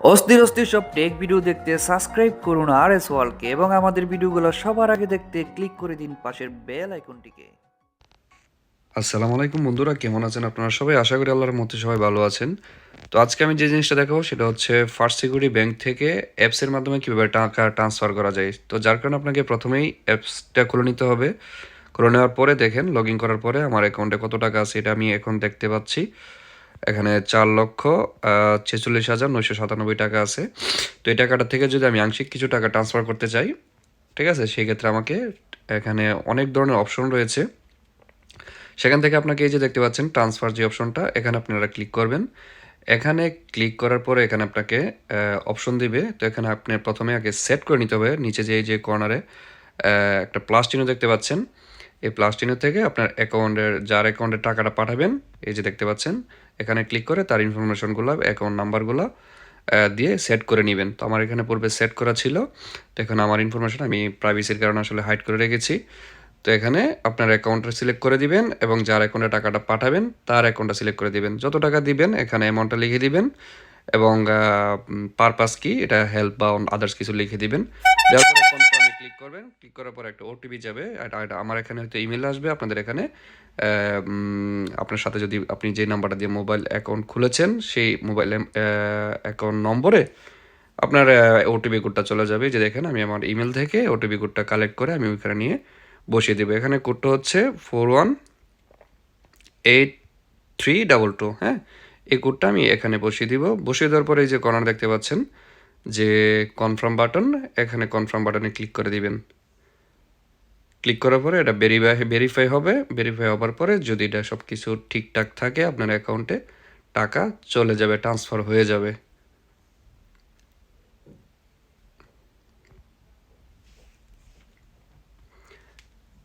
অস্থির অস্থির সব টেক ভিডিও দেখতে সাবস্ক্রাইব করুন আর এস ওয়ালকে এবং আমাদের ভিডিওগুলো সবার আগে দেখতে ক্লিক করে দিন পাশের বেল আইকনটিকে আসসালামু আলাইকুম বন্ধুরা, কেমন আছেন আপনারা সবাই? আশা করি আল্লাহর মধ্যে সবাই ভালো আছেন। তো আজকে আমি যে জিনিসটা দেখাবো সেটা হচ্ছে ফার্স্ট সিকিউরিটি ব্যাংক থেকে অ্যাপসের মাধ্যমে কীভাবে টাকা ট্রান্সফার করা যায়। তো যার কারণে আপনাকে প্রথমেই অ্যাপসটা খুলে নিতে হবে। খুলে নেওয়ার পরে দেখেন লগ ইন করার পরে আমার অ্যাকাউন্টে কত টাকা আছে, এটা আমি এখন দেখতে পাচ্ছি। এখানে চার লক্ষ ছেচল্লিশ হাজার নয়শো সাতানব্বই টাকা আছে। তো এই টাকাটা থেকে যদি আমি আংশিক কিছু টাকা ট্রান্সফার করতে চাই, ঠিক আছে? সেই ক্ষেত্রে আমাকে এখানে অনেক ধরনের অপশন রয়েছে। সেখান থেকে আপনাকে এই যে দেখতে পাচ্ছেন ট্রান্সফার যে অপশনটা এখানে আপনারা ক্লিক করবেন। এখানে ক্লিক করার পরে এখানে আপনাকে অপশন দিবে। তো এখানে আপনি প্রথমে আগে সেট করে নিতে হবে। নিচে যে এই যে কর্নারে একটা প্লাস চিহ্ন দেখতে পাচ্ছেন। এই প্লাস চিহ্ন থেকে আপনার অ্যাকাউন্টের যার অ্যাকাউন্টে টাকাটা পাঠাবেন, এই যে দেখতে পাচ্ছেন এখানে ক্লিক করে তার ইনফরমেশনগুলো অ্যাকাউন্ট নাম্বারগুলো দিয়ে সেট করে নেবেন। তো আমার এখানে পূর্বে সেট করা ছিল। তো এখানে আমার ইনফরমেশন আমি প্রাইভেসির কারণে আসলে হাইড করে রেখেছি। তো এখানে আপনার অ্যাকাউন্টটা সিলেক্ট করে দিবেন এবং যার অ্যাকাউন্টে টাকাটা পাঠাবেন, তার অ্যাকাউন্টটা সিলেক্ট করে দিবেন। যত টাকা দিবেন, এখানে অ্যামাউন্টটা লিখে দিবেন এবং পারপাস কি, এটা হেল্প বা অন আদার্স কিছু লিখে দিবেন। ক্লিক করবেন ক্লিক করার পর একটা ওটিপি যাবে আমার এখানে হয়তো ইমেল আসবে, আপনাদের এখানে। আপনার সাথে যদি আপনি যে নাম্বারটা দিয়ে মোবাইল অ্যাকাউন্ট খুলেছেন, সেই মোবাইল অ্যাকাউন্ট নম্বরে আপনার ওটিপি কোডটা চলে যাবে। যে দেখেন, আমি আমার ইমেল থেকে ওটিপি কোডটা কালেক্ট করে আমি ওইখানে নিয়ে বসিয়ে দেবো। এখানে কোডটা হচ্ছে four one eight three double two হ্যাঁ? এই কোডটা আমি এখানে বসিয়ে দিব। বসিয়ে দেওয়ার পরে এই যে কর্নার দেখতে পাচ্ছেন যে কনফার্ম বাটন এখানে কনফার্ম বাটনে ক্লিক করে দিবেন। ক্লিক করার পরে এটা ভেরিফাই ভেরিফাই হবে। ভেরিফাই হওয়ার পরে যদি এটা সব কিছু ঠিকঠাক থাকে, আপনার অ্যাকাউন্টে টাকা চলে যাবে ট্রান্সফার হয়ে যাবে।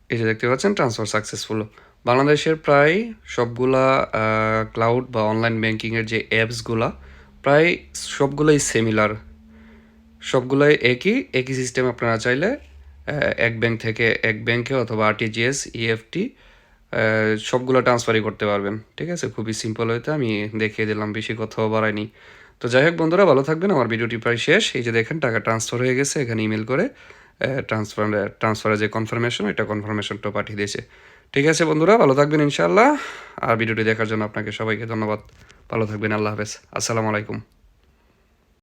যে দেখতে পাচ্ছেন ট্রান্সফার সাকসেসফুল বাংলাদেশের প্রায় সবগুলা ক্লাউড বা অনলাইন ব্যাংকিংয়ের যে অ্যাপসগুলা প্রায় সবগুলোই সিমিলার সবগুলোই একই একই সিস্টেম আপনারা চাইলে এক ব্যাংক থেকে এক ব্যাংকে অথবা আরটিজিএস ইএফটি সবগুলো ট্রান্সফারই করতে পারবেন। ঠিক আছে? খুবই সিম্পল হইতে আমি দেখিয়ে দিলাম, বেশি কথাও বাড়াইনি। তো যাই হোক বন্ধুরা, ভালো থাকবেন। আমার ভিডিওটি প্রায় শেষ। এই যে দেখেন, টাকা ট্রান্সফার হয়ে গেছে। এখানে ইমেল করে ট্রান্সফার ট্রান্সফারের যে কনফার্মেশন এটা কনফার্মেশনটা পাঠিয়ে দিয়েছে। ঠিক আছে বন্ধুরা, ভালো থাকবেন ইনশাআল্লাহ। আর ভিডিওটি দেখার জন্য আপনাকে সবাইকে ধন্যবাদ। ভালো থাকবেন, আল্লাহ হাফেজ। আসসালামু আলাইকুম।